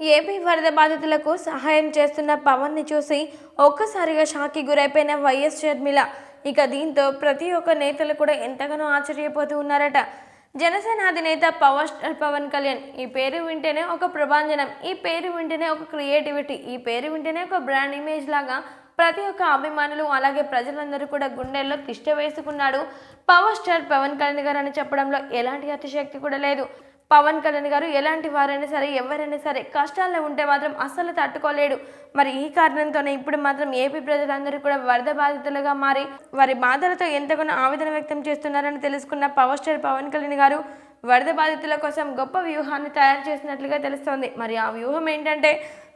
AP వరద బాధితులకు సహాయం చేస్తున్న పవన్ని చూసి ఒక్కసారిగా షాక్కి గురైపోయిన వైఎస్ షర్మిల. ఇక దీంతో ప్రతి ఒక్క నేతలు కూడా ఎంతగానో ఆశ్చర్యపోతూ ఉన్నారట. జనసేన అధినేత పవర్ స్టార్ పవన్ కళ్యాణ్ ఈ పేరు వింటేనే ఒక ప్రభాంజనం ఈ పేరు వింటేనే ఒక క్రియేటివిటీ ఈ పేరు వింటేనే ఒక బ్రాండ్ ఇమేజ్ లాగా ప్రతి ఒక్క అభిమానులు అలాగే ప్రజలందరూ కూడా గుండెల్లో తిష్ట వేసుకున్నాడు పవర్ స్టార్ పవన్ కళ్యాణ్ గారు అని చెప్పడంలో ఎలాంటి అతిశక్తి కూడా లేదు. పవన్ కళ్యాణ్ గారు ఎలాంటి వారైనా సరే ఎవరైనా సరే కష్టాల్లో ఉంటే మాత్రం అస్సలు తట్టుకోలేడు. మరి ఈ కారణంతోనే ఇప్పుడు మాత్రం ఏపీ ప్రజలందరూ కూడా వరద బాధితులుగా మారి వారి బాధలతో ఎంతగానో ఆవేదన వ్యక్తం చేస్తున్నారని తెలుసుకున్న పవర్ స్టార్ పవన్ కళ్యాణ్ గారు వరద బాధితుల కోసం గొప్ప వ్యూహాన్ని తయారు చేసినట్లుగా తెలుస్తోంది. మరి ఆ వ్యూహం ఏంటంటే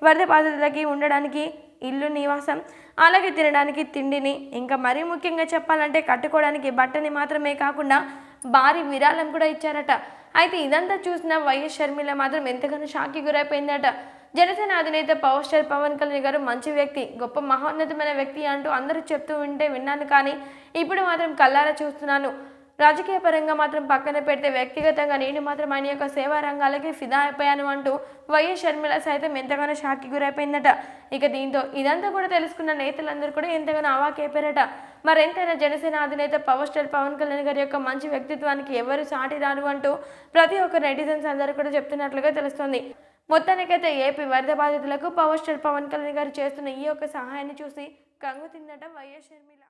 వరద బాధితులకి ఉండడానికి ఇల్లు నివాసం అలాగే తినడానికి తిండిని ఇంకా మరీ ముఖ్యంగా చెప్పాలంటే కట్టుకోవడానికి బట్టని మాత్రమే కాకుండా భారీ విరాళం కూడా ఇచ్చారట. అయితే ఇదంతా చూసిన వైఎస్ షర్మిల మాత్రం ఎంతగానో షాక్కి గురైపోయిందట. జనసేన అధినేత పవర్ స్టార్ పవన్ కళ్యాణ్ గారు మంచి వ్యక్తి గొప్ప మహోన్నతమైన వ్యక్తి అంటూ అందరూ చెప్తూ ఉంటే విన్నాను కానీ ఇప్పుడు మాత్రం కల్లారా చూస్తున్నాను. రాజకీయ పరంగా మాత్రం పక్కన పెడితే వ్యక్తిగతంగా నేను మాత్రం ఆయన యొక్క సేవా రంగాలకి ఫిదా అయిపోయాను అంటూ వైఎస్ షర్మిల సైతం ఎంతగానో షాక్కి గురైపోయిందట. ఇక దీంతో ఇదంతా కూడా తెలుసుకున్న నేతలందరూ కూడా ఎంతగానో అవాకైపోయారట మరెంతైనా జనసేన అధినేత పవర్ స్టార్ పవన్ కళ్యాణ్ గారి యొక్క మంచి వ్యక్తిత్వానికి ఎవరు సాటి రారు అంటూ ప్రతి ఒక్క నెటిజన్స్ అందరూ కూడా చెప్తున్నట్లుగా తెలుస్తుంది. మొత్తానికైతే ఏపీ వరద బాధితులకు పవర్ స్టార్ పవన్ కళ్యాణ్ గారు చేస్తున్న ఈ యొక్క సహాయాన్ని చూసి కంగు తిందట వైఎస్ షర్మిల